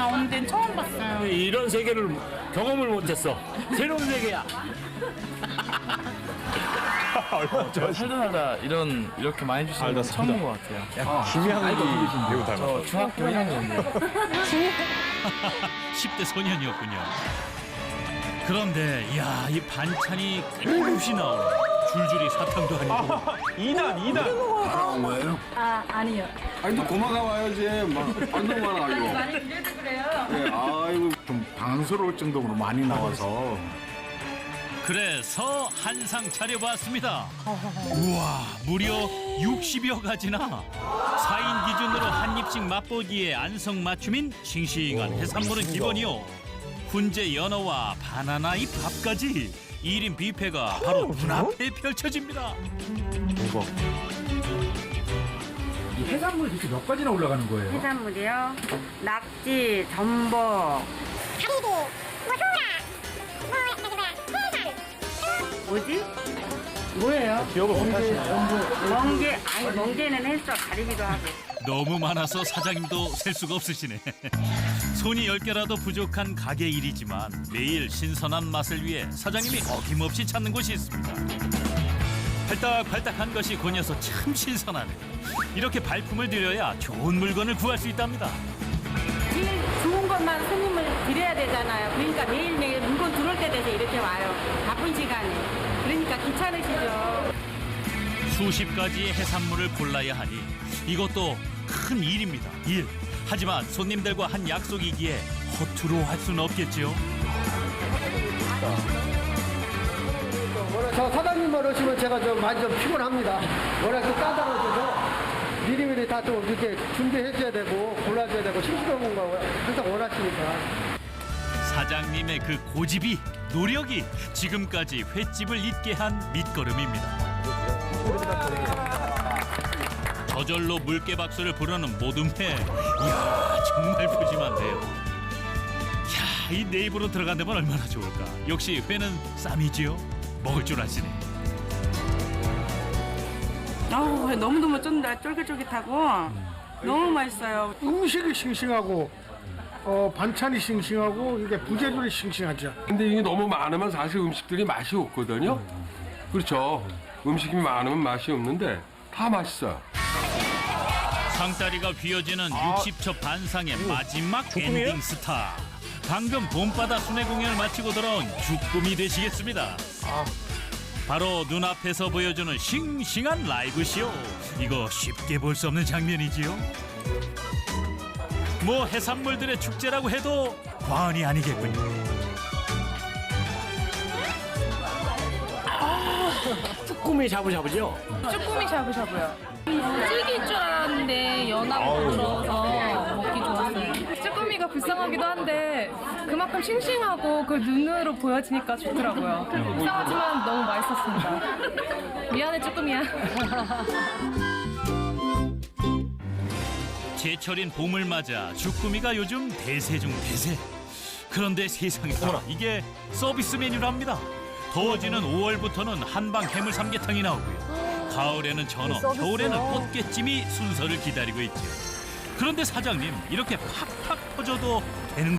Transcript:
나오는 데는 처음 봤어요. 이런 세계를 경험을 못했어. 새로운 세계야. 살다 살다 이런 이렇게 많이 주시는 건 처음인 것 같아요. 김양기 배우 닮았어. 저 중학교 1학년이에요. 10대 소년이었군요. 그런데 야이 반찬이 끊임없이 나오네. 줄줄이 사탕도 아니고 이단 이단. 아, 아니요. 아니 또 고마가 와야지 막 안동만 와요. 많이 그래도 그래요. 네, 아이고 좀 당황스러울 정도로 많이 나와서 그래서 한 상 차려봤습니다. 우와 무려 60여 가지나 4인 기준으로 한 입씩 맛보기에 안성맞춤인 싱싱한 해산물은 기본이요. 훈제 연어와 바나나 이 밥까지 1인 뷔페가 바로 눈앞에 펼쳐집니다. 이 해산물이 도대체 몇 가지나 올라가는 거예요? 해산물이요. 낙지, 전복. 뭐지? 뭐예요? 기억을 못하시나요? 멍게, 아니 멍게는 했어. 가리기도 하고. 너무 많아서 사장님도 셀 수가 없으시네. 손이 열 개라도 부족한 가게 일이지만 매일 신선한 맛을 위해 사장님이 어김없이 찾는 곳이 있습니다. 팔딱팔딱한 것이 권여서 참 신선하네. 이렇게 발품을 들여야 좋은 물건을 구할 수 있답니다. 제일 좋은 것만 손님을 드려야 되잖아요. 그러니까 매일매일 물건 들어올 때 돼서 이렇게 와요. 바쁜 시간에. 귀찮으시죠. 수십 가지의 해산물을 골라야 하니 이것도 큰 일입니다. 일. 하지만 손님들과 한 약속이기에 허투루 할 수는 없겠지요. 워낙 저 사장님만 오시면 제가 좀 많이 좀 피곤합니다. 워낙 또 까다로워서 미리미리 다또 이렇게 준비해줘야 되고 골라줘야 되고 싱싱한 거 항상 원하시니까. 사장님의 그 고집이 노력이 지금까지 횟집을 잇게 한 밑거름입니다. 저절로 물개 박수를 부르는 모든 회. 이야 정말 푸짐한데요. 야, 이 내 입으로 들어간다면 얼마나 좋을까. 역시 회는 쌈이지요. 먹을 줄 아시네. 아우 너무너무 쫀다 쫄깃쫄깃하고 너무 맛있어요. 음식이 싱싱하고 어, 반찬이 싱싱하고 이게 부재료이 싱싱하죠. 근데 이게 너무 많으면 사실 음식들이 맛이 없거든요. 그렇죠. 음식이 많으면 맛이 없는데 다 맛있어요. 상다리가 휘어지는 60초 반상의 마지막 엔딩 스타. 방금 봄바다 순회 공연을 마치고 돌아온 주꾸미 되시겠습니다. 바로 눈앞에서 보여주는 싱싱한 라이브 쇼. 이거 쉽게 볼 수 없는 장면이지요. 뭐 해산물들의 축제라고 해도 과언이 아니겠군요. 쭈꾸미 샤브샤브죠? 쭈꾸미 샤브샤브요. 질길 줄 알았는데 연하고 부드러워서 먹기 좋았어요. 쭈꾸미가 불쌍하기도 한데 그만큼 싱싱하고 그 눈으로 보여지니까 좋더라고요. 불쌍하지만 너무 맛있었습니다. 미안해 쭈꾸미야. 제철인 봄을 맞아 주꾸미가 요즘 대세 중 대세. 그런데 세상에나 이게 서비스 메뉴랍니다. 더워지는 5월부터는 한방 해물 삼계탕이 나오고요. 가을에는 전어, 겨울에는 꽃게찜이 순서를 기다리고 있죠. 그런데 사장님 이렇게 팍팍 터져도 되는